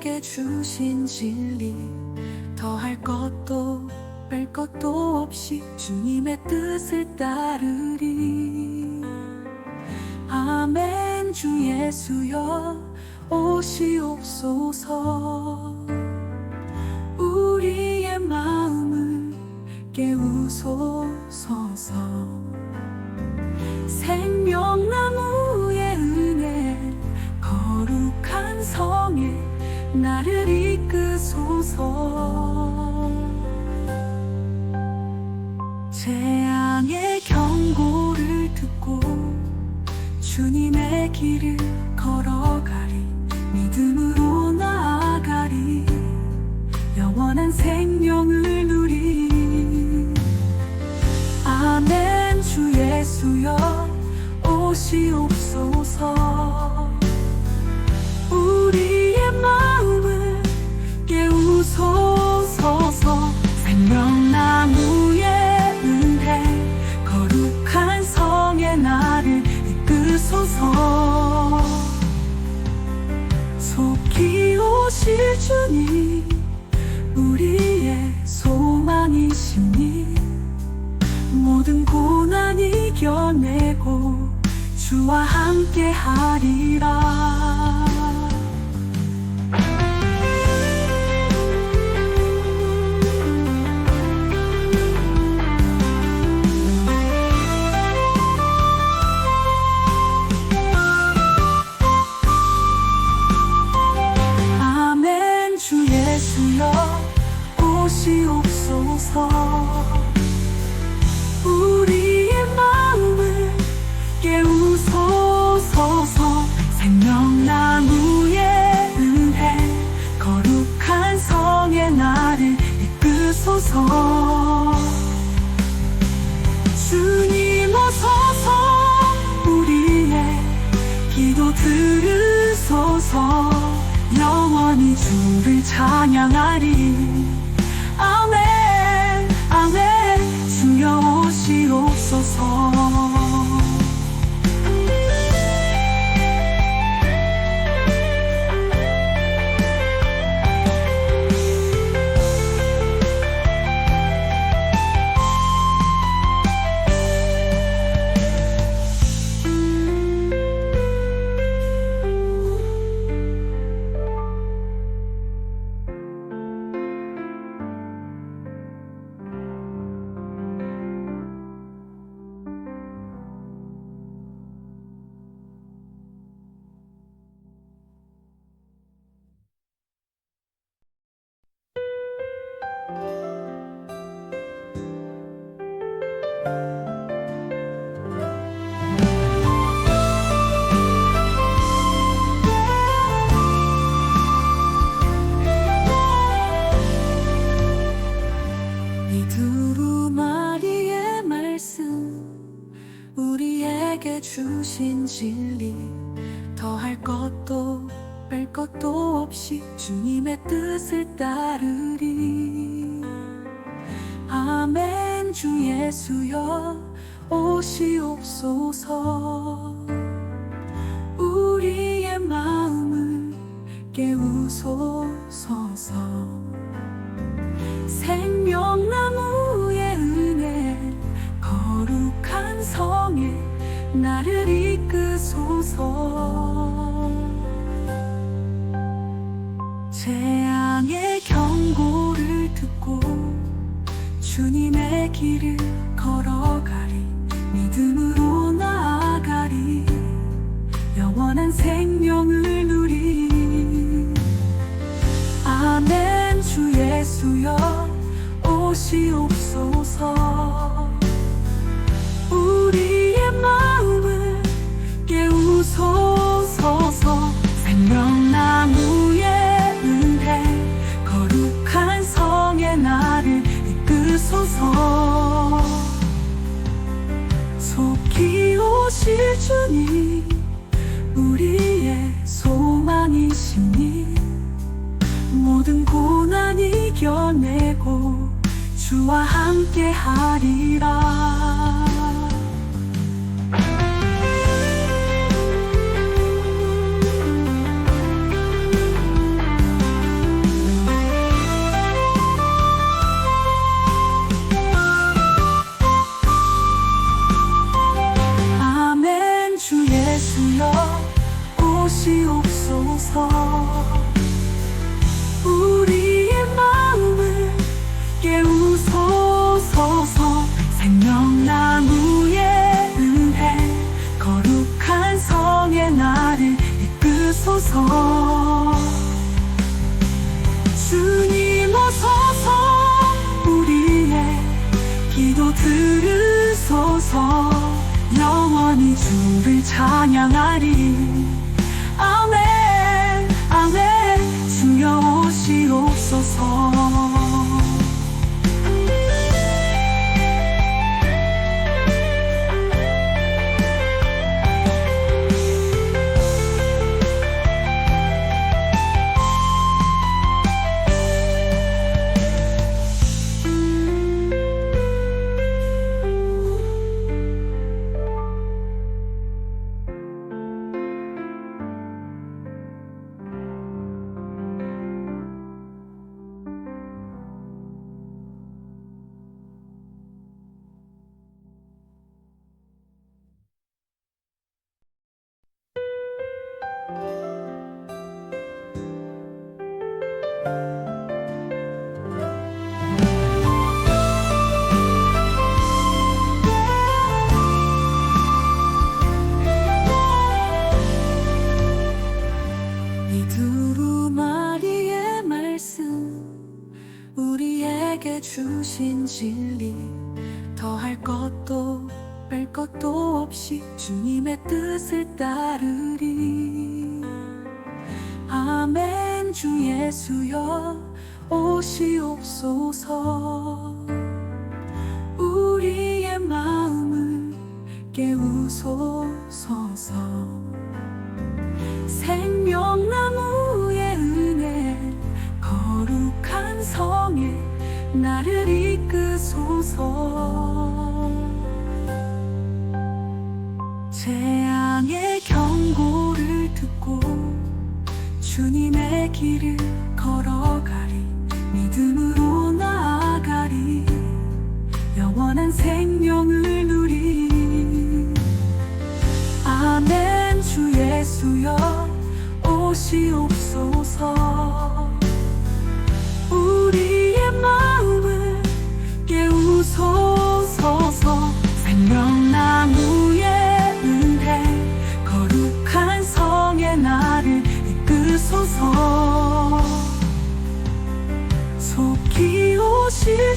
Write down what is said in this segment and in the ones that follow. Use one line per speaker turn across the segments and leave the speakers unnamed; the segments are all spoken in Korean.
주신 진리. 더할 것도 뺄 것도 없이 주님의 뜻을 따르리. 아멘 주 예수여 오시옵소서. 우리의 마음을 깨우소서. 생명나무의 은혜 거룩한 성에 나를 이끄소서. 재앙의 경고를 듣고 주님의 길을 걸어가리. 믿음으로 나아가리. 영원한 생명을 누리. 아멘 주 예수여. 오시옵소서 속히 오실 주님 우리의 소망이시니 모든 고난 이겨내고 주와 함께 하리라 주님 오소서 우리의 기도 들으소서. 영원히 주를 찬양하리. 아멘 아멘. 주여 오시옵소서 것도 없이 주님의 뜻을 따르리. 아멘 주 예수여 오시옵소서. 우리의 마음을 깨우소서 생명나무의 은혜 거룩한 성에 나를 이끄소서 길을 걸어가리 믿음으로 나아가리 영원한 생명을 누리. 아멘 주 예수여 오시옵 주와 함께 하리라 나서 영원히 주를 찬양하리. 아멘 아멘. 주여 오시옵소서. 진리. 더할 것도 뺄 것도 없이 주님의 뜻을 따르리. 아멘 주 예수여 오시옵소서. 우리의 마음을 깨우소서 생명나무의 은혜 거룩한 성에 나를 이끄소서. 재앙의 경고를 듣고 주님의 길을 걸어가리. 믿음으로 나아가리. 영원한 생명을 누리리 아멘 주 예수여. 오시옵소서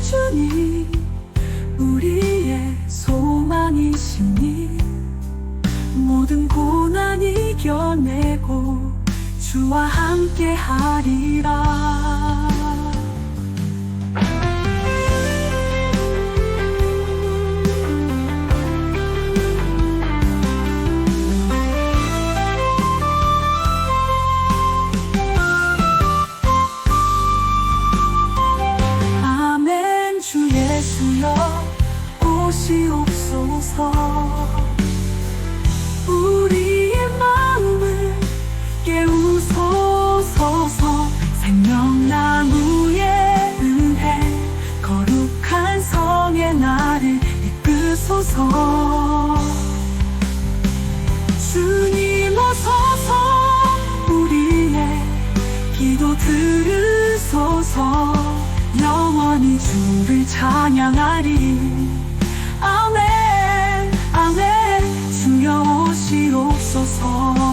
주님 우리의 소망이시니 모든 고난 이겨내고 주와 함께 하리라 예수여 오시옵소서 우리의 마음을 깨우소서 생명나무의 은혜 거룩한 성에 나를 이끄소서. 주님 오소서 우리의 기도 들으소서 주를 찬양하리. 아멘 아멘. 주여 오시옵소서